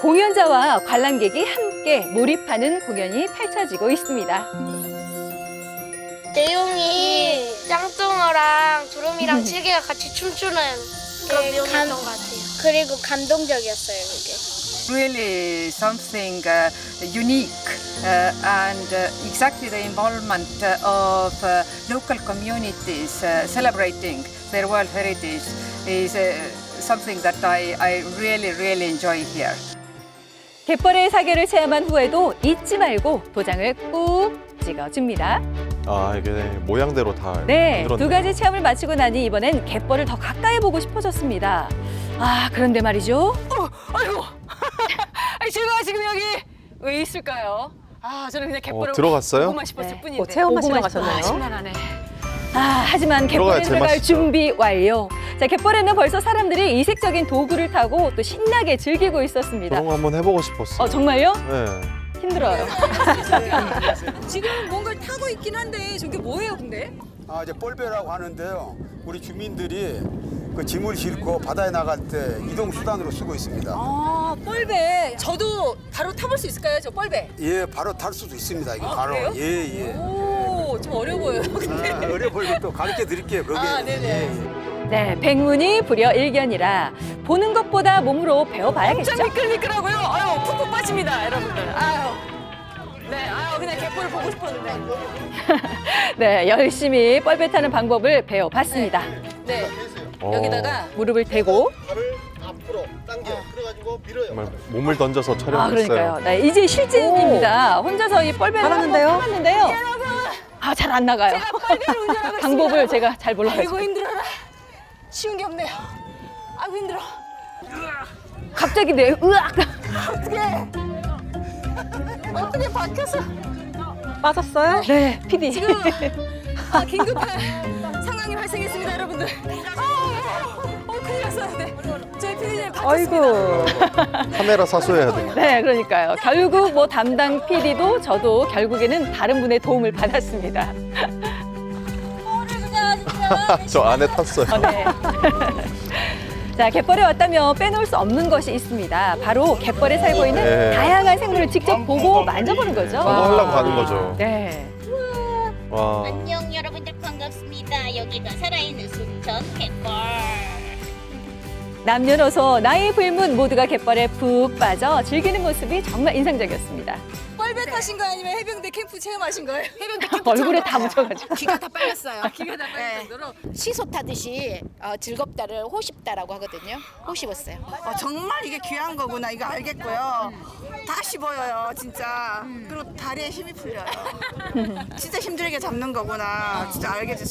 공연자와 관람객이 함께 몰입하는 공연이 펼쳐지고 있습니다. 내용이 짱뚱어랑 두루미랑 찌개가 같이 춤추는 그런 네, 내용이었던 감- 것 같아요. 그리고 감동적이었어요, 그게. really something uh, unique uh, and uh, exactly the involvement uh, of uh, local communities uh, celebrating their world heritage is uh, something that I, I really, really enjoy here. 갯벌의 사계를 체험한 후에도 잊지 말고 도장을 꾹 찍어줍니다. 아 이게 모양대로 다 네, 만들었네요. 두 가지 체험을 마치고 나니 이번엔 갯벌을 더 가까이 보고 싶어졌습니다. 아, 그런데 말이죠. 어, 아이고. 아니, 제가 지금 여기 왜 있을까요? 아, 저는 그냥 갯벌을 어, 들어갔어요? 보고만 싶었을 네. 뿐인데. 어, 체험하시러 가셨나요? 싶- 아, 심란하네. 아, 하지만 갯벌에 들어가야 들어갈 제맛이죠. 준비 완료. 자, 갯벌에는 벌써 사람들이 이색적인 도구를 타고 또 신나게 즐기고 있었습니다. 그런 거 한번 해보고 싶었어요. 어, 정말요? 네. 힘들어요. 지금 뭔가를 타고 있긴 한데 저게 뭐예요, 근데? 아, 이제 뻘배라고 하는데요. 우리 주민들이 그 짐을 싣고 바다에 나갈 때 이동 수단으로 쓰고 있습니다. 아, 뻘배. 저도 바로 타볼 수 있을까요, 저 뻘배? 예, 바로 탈 수도 있습니다. 이게 바로. 그래요? 예, 예. 오, 좀 어려 보여요, 근데. 아, 어려 보이고 또 가르쳐 드릴게요. 거기. 아, 네네. 예, 예. 네, 백문이 불여 일견이라 보는 것보다 몸으로 배워봐야겠죠. 진짜 미끌미끌하고요. 아유, 푹푹 빠집니다, 여러분들. 아유. 네, 아유, 그냥 갯벌을 보고 싶었는데. 네, 열심히 뻘배 타는 방법을 배워봤습니다. 네, 어, 여기다가 무릎을 대고. 발을 앞으로 당겨 그래가지고 밀어요. 정말 몸을 던져서 아, 촬영했어요. 그러니까요. 네, 이제 실진입니다. 혼자서 이 뻘배를 잘하는데요? 한번 타봤는데요. 아, 잘 안 나가요. 뻘배를 운전하고 방법을 제가 잘 몰라가지고. 아이고, 힘들어라. 쉬운 게 없네요. 아이고, 힘들어. 갑자기 내 으악! 어떻게 박혀서. 빠졌어요? 네, PD. 지금 아, 긴급한 상황이 발생했습니다, 여러분들. 어, 어, 큰일 났어요. 네. 저희 PD님 박혔습니다. 카메라 사수해야 돼. 네, 그러니까요. 결국 뭐 담당 PD도 저도 결국에는 다른 분의 도움을 받았습니다. 저 안에 탔어요. 어, 네. 자, 갯벌에 왔다면 빼놓을 수 없는 것이 있습니다. 바로 갯벌에 살고 있는 네. 다양한 생물을 직접 보고 만져보는 거죠. 저거 하려고 가는 거죠. 네. 와. 안녕, 여러분들 반갑습니다. 여기가 살아있는 순천 갯벌. 남녀노소 나이 불문 모두가 갯벌에 푹 빠져 즐기는 모습이 정말 인상적이었습니다. 뻘배 타신 거 아니면 해병대 캠프 체험하신 거예요? 해병대 캠프 얼굴에 다 묻혀가지고. 기가 다 빨렸어요. 기가 다 빨릴 정도로. 시소 타듯이 어, 즐겁다를 호십다라고 하거든요. 호십었어요. 어, 정말 이게 귀한 거구나 이거 알겠고요. 다시 보여요 진짜. 그리고 다리에 힘이 풀려요. 진짜 힘들게 잡는 거구나 진짜 알게 됐어요.